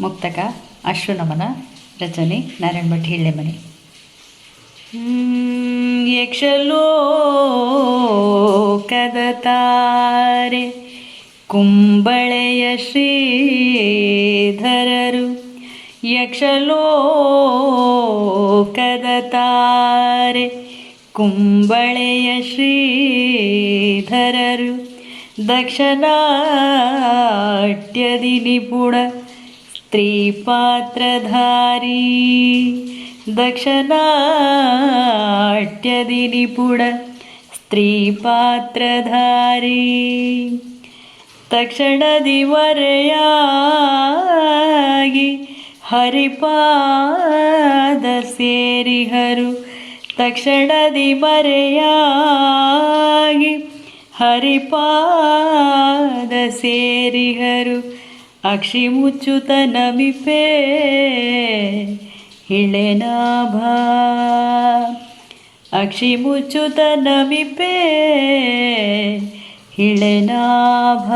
ಮುಕ್ತಕ, ಅಶ್ವನಮನ ರಚನೆ ನಾರಾಯಣ ಭಟ್, ಹಿಳ್ಳೆಮನೆ. ಯಕ್ಷಲೋಕದ ತಾರೆ, ಕುಂಬಳೆಯ ಶ್ರೀಧರರು. ಯಕ್ಷಲೋಕದ ತಾರೆ, ಕುಂಬಳೆಯ ಶ್ರೀಧರರು. ದಕ್ಷಿಣಾಟ್ಯದಿ ನಿಪುಣ ಸ್ತ್ರೀ ಪಾತ್ರಧಾರಿ ದಕ್ಷನಾಟ್ಯದಿ ನಿಪುಣ ಸ್ತ್ರೀ ಪಾತ್ರಧಾರಿ ತಕ್ಷಣದಿ ಮರೆಯಾಗಿ ಹರಿಪಾದ ಸೇರಿಹರು. ತಕ್ಷಣದಿ ಮರೆಯಾಗಿ ಹರಿಪಾದ ಸೇರಿಹರು. అక్షి ముచ్చుతనమిపే ఇళనాభ అక్షి ముచ్చుతనమిపే ఇళనాభ